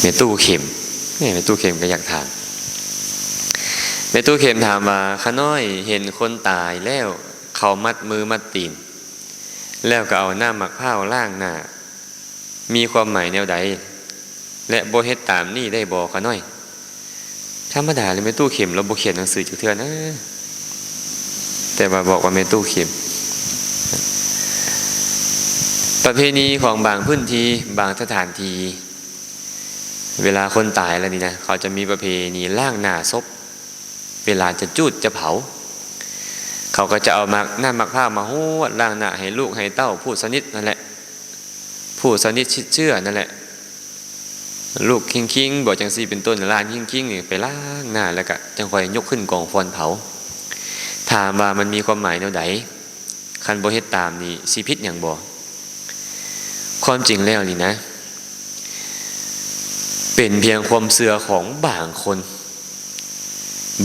เมตู้เข็มนี่เมตู้เข็มก็อยากถามเมตู้เข็มถามว่าข้าน้อยเห็นคนตายแล้วเขามัดมือมัดตีน แล้วก็เอาหน้าหมักผ้าวล่างหน้ามีความหมายแนวใด และโบเฮ็ดตามนี่ได้บอกขาน้อยธรรมดาเลยเมตู้เข็มเราโบเขียนหนังสือจุกเทือนะแต่ว่าบอกว่าเมตู้เข็มประเพณีของบางพื้นที่บางสถานที่ เวลาคนตายแล้วนี่นะเขาจะมีประเพณีล่างหน้าศพเวลาจะจุดจะเผา เขาก็จะเอามักหน้ามักผ้ามาหวดล่างหน้าให้ลูกให้เต้าพูดสนิทนั่นแหละพูดสนิทชิดเชื่อนั่นแหละลูกคิงคิงบอกจังซีเป็นต้นลานคิงคิงนี่ไปล่างหน้าแล้วก็จังคอยยกขึ้นกองฟอนเผาถามว่ามันมีความหมายแนวใดคันโบเฮ็ดตามนี่สิพิษอย่างบ่ความจริงแล้วนี่นะ เป็นเพียงความเสื่อของบางคน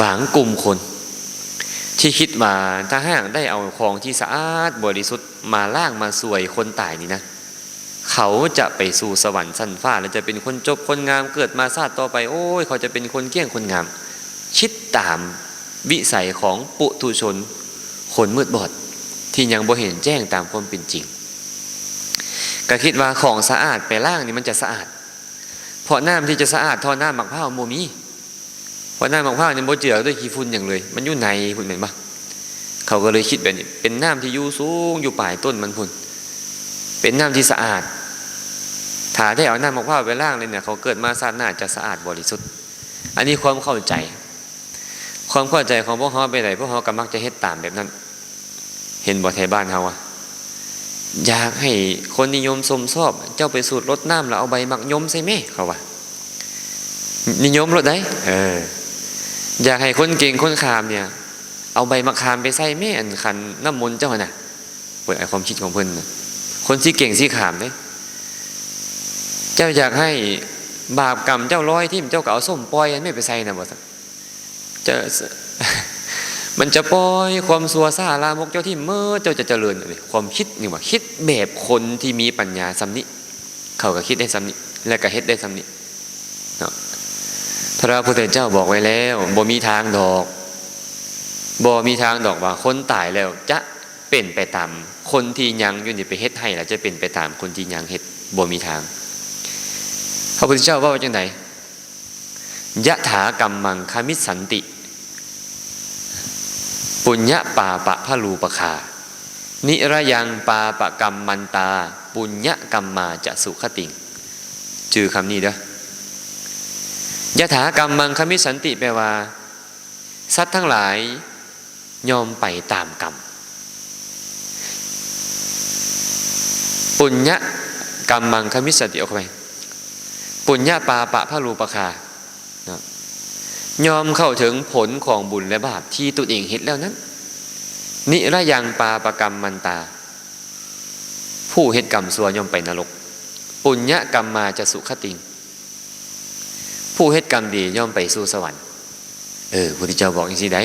บางกลุ่มคน ที่คิดว่าถ้าหากได้เอาของที่สะอาดบริสุทธิ์มาล่างมาสวยคนตายนี่นะ เขาจะไปสู่สวรรค์สั้นฟ้า แล้วจะเป็นคนจบคนงามเกิดมาชาติต่อไป โอ้ย เขาจะเป็นคนเกี้ยงคนงามคิดตามวิสัยของปุถุชน คนมืดบอด ที่ยังบ่เห็นแจ้งตามความเป็นจริงก็คิดว่าของสะอาดไปล่างนี่มันจะสะอาด เพราะน้ำที่จะสะอาดเทอน้ำหมักผ้าโมมีเพราะน้ำหมักผ้าเนี่ยโมเจือด้วยขี้ฝุ่นอย่างเลย มันอยู่ในพุ่นเห็นปะเขาก็เลยคิดแบบนี้ เป็นน้ำที่อยู่สูงอยู่ปลายต้นมันพุ่นเป็นน้ำที่สะอาดถ้าได้เอาน้ำหมักผ้าไปล่างเลยเนี่ยเขาเกิดมาชาติหน้าจะสะอาดบริสุทธิ์ อันนี้ความเข้าใจ ความเข้าใจของพวกเขาไปไหนพวกเขาก็มักจะเฮ็ดตามแบบนั้น เห็นบ่ไทยบ้านเขาอะ อยากให้คนนิยมสมชอบ เจ้าไปสูดรดน้ำแล้วเอาใบมักยมใส่แม่เขาว่านิยมรดได้เอออยากให้คนเก่งคนขามเนี่ย เอาใบมะขามไปใส่แม่อันคันน้ำมนต์เจ้าน่ะเปิดไอความคิดของเพิ่นนะคนที่เก่งที่ขามเนี่ยเจ้าอยากให้บาปกรรมเจ้าร้อยที่เจ้าก็เอาส้มปล่อยอันไม่ไปใส่นะบ่สักจะ มันจะปล่อยความสัวซาลามกเจ้าที่เมื่อเจ้าจะเจริญความคิดนี่ว่าคิดแบบคนที่มีปัญญาสำนิเขาก็คิดได้สำนิและก็เฮ็ดได้สำนิเนาะพระพุทธเจ้าบอกไว้แล้วบ่มีทางดอกบ่มีทางดอกว่าคนตายแล้วจะเป็นไปตามคนที่ยังอยู่นี่ไปเฮ็ดให้แล้วจะเป็นไปตามคนที่ยังเฮ็ดบ่มีทางพระพุทธเจ้าว่าว่าจังไดยะถากรรมมังคามิสสันติ ปุญญาปาปะพะลูปคา นิระยังปาปะกรรมมันตา ปุญญกรรมมาจะสุขติง จือคำนี้เด้อยะถากรรมมังคมิสันติแปลว่า สัตว์ทั้งหลายยอมไปตามกรรม ปุญญกรรมมังคมิสันติเอาเข้าไปปุญญาปาปะพะลูปคา ยอมเข้าถึงผลของบุญและบาปที่ตัวเองเห็นแล้วนั้น นิระยังปาประกรรมมันตา ผู้เหตุกรรมสัวยอมไปนรก ปุญญกรรมมาจะสุขติง ผู้เหตุกรรมดีย่อมไปสู่สวรรค์ เออพุทธเจ้าบอกอย่างนี้ได้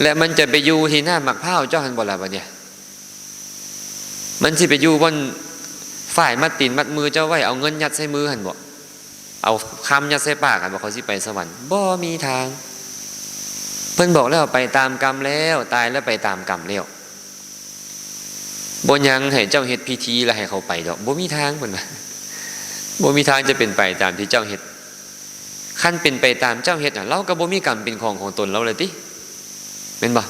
และมันจะไปอยู่ที่หน้าหมักเผาเจ้าหันบลาบเนี่ย มันสิไปอยู่บนฝ่ายมัดตีนมัดมือเจ้าไว้เอาเงินยัดใส่มือหันบอก เอาคำยัดใส่ปากกันบอกเขาสิไปสวรรค์บ่มีทาง เพิ่นบอกแล้วไปตามกรรมแล้ว ตายแล้วไปตามกรรมแล้วบ่ยังให้เจ้าเฮ็ดพิธีแล้วให้เขาไปดอกบ่มีทางเพิ่นว่าบ่มีทางจะเป็นไปตามที่เจ้าเฮ็ดขั้นเป็นไปตามเจ้าเฮ็ดอะเราก็บ่มีกรรมเป็นของของตนเราเลยติแม่นบ่อ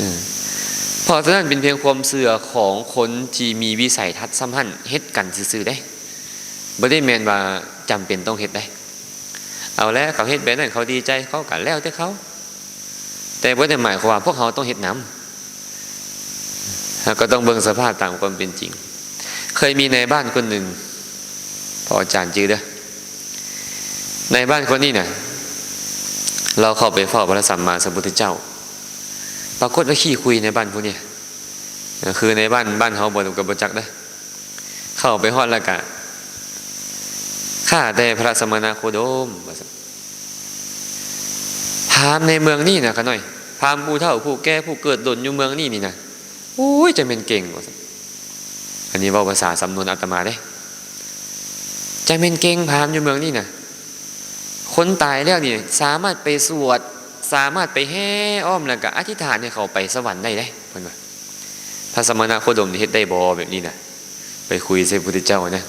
อเพราะฉะนั้นเป็นเพียงความเสื่อของคนที่มีวิสัยทัศน์สัมพันธ์เฮ็ดกันซื่อๆได้ บ่ได้แมนว่าจำเป็นต้องเฮ็ดได้ เอาแล้วเขาเฮ็ดแบบนั้นเขาดีใจเขากันแล้วแต่เขา แต่บ่ได้หมายความพวกเขาต้องเฮ็ดน้ำก็ต้องเบิ่งสภาพตามความเป็นจริง เคยมีในบ้านคนหนึ่งพออาจารย์จือเด้อในบ้านคนนี้เนี่ยเราเข้าไปเฝ้าพระสัมมาสัมพุทธเจ้า ปรากฏว่าขี้คุยในบ้านพวกนี้คือในบ้านบ้านเขาบนกับบจักได้ เข้าไปฮอดแล้วกะ ข้าแต่พระสมณโคดมพามในเมืองนี่นะขะหน่อยพามผู้เฒ่าผู้แก่ผู้เกิดดนอยู่เมืองนี่นี่นะโอ้ยจะเป็นเก่งว่าอันนี้ว่าภาษาสำนวนอาตมาได้จจะเป็นเก่งพามอยู่เมืองนี่นะคนตายแล้วนี่สามารถไปสวด สามารถไปแห่อ้อมแล้วก็อธิษฐานให้เขาไปสวรรค์ได้เลยเพิ่นว่าพระสมณะโคดมนี่เฮ็ดได้บ่แบบนี้นะไปคุยใส่พระพุทธเจ้านะ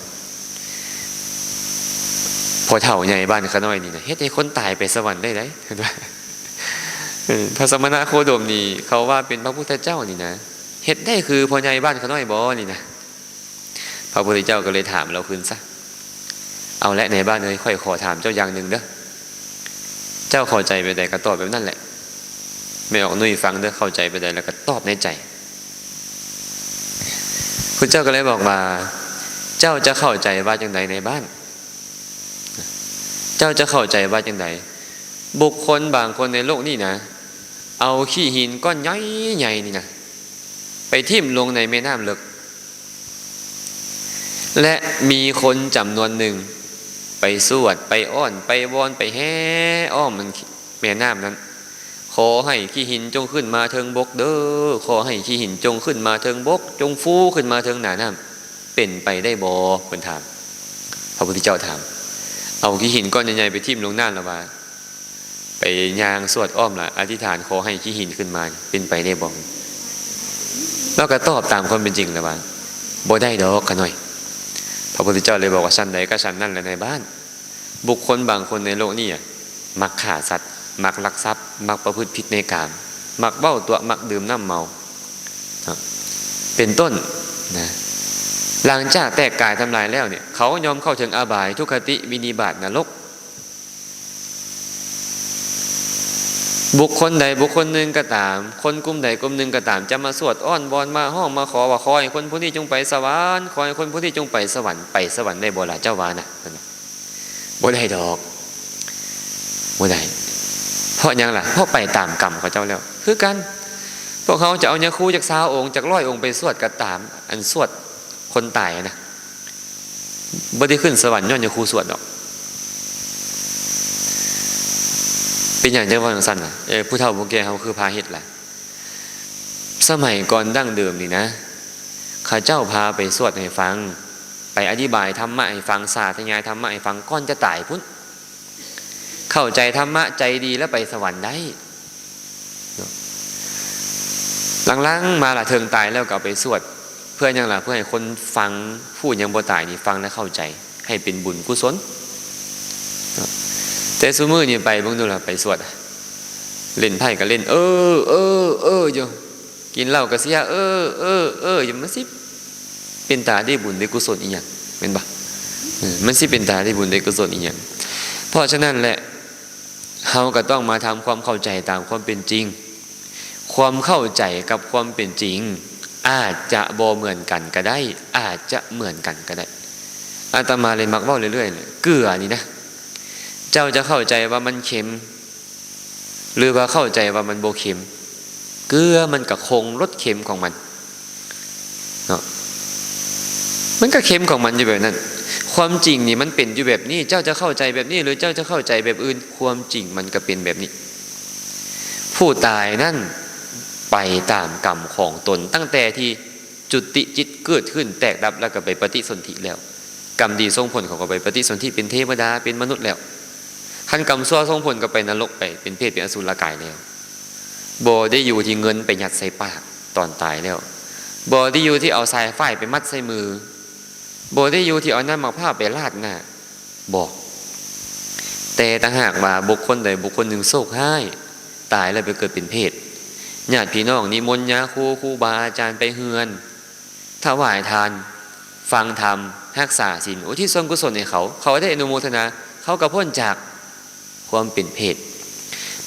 พอเฒ่าใหญ่บ้านขาน้อยนี่นะเฮ็ดให้คนตายไปสวรรค์ได้เลยเห็นว่าเออพระสมณะโคดมนี่เขาว่าเป็นพระพุทธเจ้านี่นะเฮ็ดได้คือพอใหญ่บ้านขาน้อยบ่นี่นะพระพุทธเจ้าก็เลยถามเราคืนซะเอาละในบ้านเอ้ยค่อยขอถามเจ้าอย่างหนึ่งเด้อเจ้าเข้าใจไปใดก็ตอบแบบนั้นแหละ ไม่ออกนุ่ยฟังเด้อเข้าใจไปใดแล้วก็ตอบในใจคุณเจ้าก็เลยบอกมา เจ้าจะเข้าใจว่าจังใดในบ้าน เจ้าจะเข้าใจว่าจังใดบุคคลบางคนในโลกนี่นะ เอาขี้หินก้อนใหญ่ใหญ่นี่นะไปทิ่มลงในแม่น้ำลึก และมีคนจำนวนหนึ่ง ไปสวดไปอ้อนไปวอนไปแห่อ้อมมันแม่น้ำนั้น ขอให้ขี้หินจงขึ้นมาเทิงบกเด้อขอให้ขี้หินจงขึ้นมาเทิงบก จงฟูขึ้นมาเทิงหนาน้ำเป็นไปได้บ่เพิ่นถามพระพุทธเจ้าถาม เอาขี้หินก้อนใหญ่ๆไปทิ่มลงหน้ำแล้วว่าไปยางสวดอ้อมล่ะอธิษฐานขอให้ขี้หินขึ้นมาเป็นไปได้บ่แล้วก็ตอบตามความเป็นจริงแล้วว่าบ่ได้ดอกขน่อย พระพุทธเจ้าเลยบอกว่าชั้นใดก็ชั้นนั่นแหละในบ้าน บุคคลบางคนในโลกนี่อะมักฆ่าสัตว์ มักลักทรัพย์ มักประพฤติผิดในกามมักเบ้าตัวมักดื่มน้ำเมาเป็นต้นนะ หลังจากแตกกายทำลายแล้วเนี่ยเขายอมเข้าถึงอาบายทุกขติวินิบาตนรก บุคคลใดบุคคลหนึ่งก็ตาม คนกลุ่มใดกลุ่มหนึ่งก็ตาม จะมาสวดอ้อนบอนมาห้องมาขอว่าขอให้คนผู้นี้จงไปสวรรค์ขอให้คนผู้นี้จงไปสวรรค์ไปสวรรค์ได้บ่ล่ะเจ้าวานะ่ะบ่ได้ดอกบ่ได้เพราะยังล่ะเพราะไปตามกรรมเขาเจ้าแล้ว คือกันพวกเขาจะเอายาคูจากสาวองค์จากร้อยองค์ไปสวดก็ตาม อันสวด คนตายนะบ่ได้ขึ้นสวรรค์ย้อนยาคูสวดดอก เป็นอย่างเจ้าว่าสั้นล่ะเออผู้เฒ่าผู้แก่เขาคือพาเฮ็ดแหละสมัยก่อนดั้งเดิมนี่นะข้าเจ้าพาไปสวดให้ฟัง ไปอธิบายธรรมะให้ฟังศาสาธยายธรรมะให้ฟังก้อนจะตายพุ่นเข้าใจธรรมะใจดีแล้วไปสวรรค์ได้หลังๆมาละเทิงตายแล้วก็ไปสวด พื่อหยังล่ะเพื่อให้คนฟังพูดยังบ่ตายนี่ฟังและเข้าใจ ให้เป็นบุญกุศลแต่ซูมือนี่ไปบิ่งดูละไปสวดเล่นไพ่ก็เล่น เออเออเอออยู่กินเหล้าก็เสียเออเออเอออยู่มันสิเป็นตาได้บุญได้กุศลอีหยังแม่นบ่เออมันสิเป็นตาได้บุญได้กุศลอีหยังเพราะฉะนั้นแหละเฮาก็ต้องมาทำความเข้าใจตามความเป็นจริง ความเข้าใจกับความเป็นจริง อาจจะบ่เหมือนกันก็ได้ อาจจะเหมือนกันก็ได้อาตมาเลยมักว้าเรื่อยๆเลยเกลือนี่นะ เจ้าจะเข้าใจว่ามันเค็ม หรือว่าเข้าใจว่ามันโบเค็ม เกลือมันก็คงรสเค็มของมันเนาะมันก็เค็มของมันอยู่แบบนั้น ความจริงนี่มันเป็นอยู่แบบนี้ เจ้าจะเข้าใจแบบนี้ หรือเจ้าจะเข้าใจแบบอื่น ความจริงมันก็เป็นแบบนี้ ผู้ตายนั่น ไปตามกรรมของตน ตั้งแต่ที่จุติจิตเกิดขึ้นแตกดับแล้วก็ไปปฏิสนธิแล้ว กรรมดีส่งผลเขาก็ไปปฏิสนธิเป็นเทวดาเป็นมนุษย์แล้วขั้นกรรมชั่วส่งผลก็ไปนรกไปเป็นเพศเป็นอสุรกายแล้วบอได้อยู่ที่เงินไปหยัดใส่ปากตอนตายแล้วบอได้อยู่ที่เอาสายไฟไปมัดใส่มือบอได้อยู่ที่เอาน้ำมะพร้าวไปลาดหน้าบอกแต่ต่างหากว่าบุคคลใดบุคคลหนึ่งโศกให้ตายแล้วไปเกิดเป็นเพศ ญาติพี่น้องนิมนต์ยาครูครูบาอาจารย์ไปเฮือนถวายทาน ฟังธรรมรักษาศีลอุทิศส่วนกุศลให้เขา เขาได้อนุโมทนาเขาก็พ้นจากความเป็นเพศ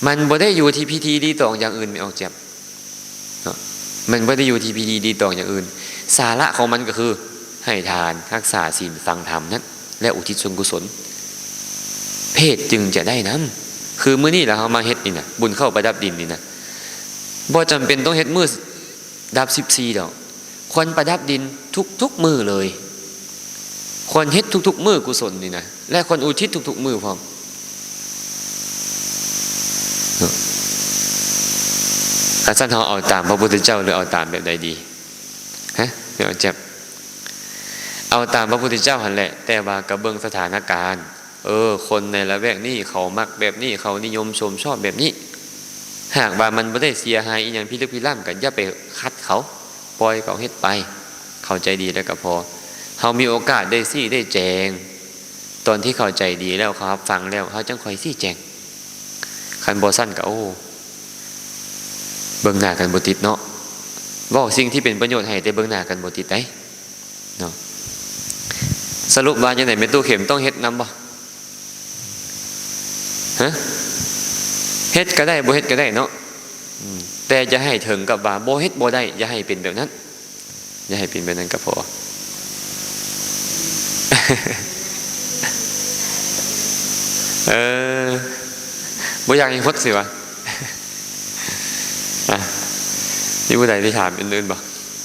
มันบ่ได้อยู่ที่พิธีดีตองอย่างอื่นไม่ออกเจ็บเนาะมันบ่ได้อยู่ที่พิธีดีตองอย่างอื่น สาระของมันก็คือ ให้ทานรักษาศีลฟังธรรมนั้น และอุทิศส่วนกุศล เพศจึงจะได้น้ำคือมื้อนี้เราเอามาเฮ็ดนี่นะบุญเข้าประดับดินนี่นะ บ่จำเป็นต้องเฮ็ดมือดับสิบสี่ดอกควรประดับดินทุกทุกมือเลยควรเฮ็ดทุกๆมือกุศลนี่นะและควรอุทิศทุกๆมือพร้อมอาจารย์เขาเอาตามพระพุทธเจ้าหรือเอาตามแบบใดดีฮะเดี๋ยวเจ็บเอาตามพระพุทธเจ้าหันแหละ แต่ว่ากระเบิงสถานการณ์ เออ คนในละแวกนี้เขามักแบบนี้เขานิยมชมชอบแบบนี้ หากว่ามันไม่ได้เสียหายอีหยังพิลึกพิลั่นกันอย่าไปคัดเขาปล่อยเขาเฮ็ดไป เข้าใจดีแล้วก็พอเขามีโอกาสได้ซี่ได้แจง ตอนที่เข้าใจดีแล้วเขารับ ฟังแล้วเขาจังคอยซี่แจงคันบอสั้นก็โอ้เบิ่งหน้ากันบ่ติดเนาะว่าสิ่งที่เป็นประโยชน์ให้แต่เบิ่งหน้ากันบ่ติดได้เนาะสรุปว่าจังได๋แม่ตู้เข็มต้องเฮ็ดน้ำบ่ฮะ เฮ็ดก็ได้บ่เฮ็ดก็ได้เนาะอืมแต่จะให้ถึงกับว่าบ่เฮ็ดบ่ได้อย่าให้เป็นแบบนั้น อย่าให้เป็นแบบนั้นก็พอเออบ่อยากให้ฮดสิวะอะนี่ผู้ใดที่ถามอื่นๆบ่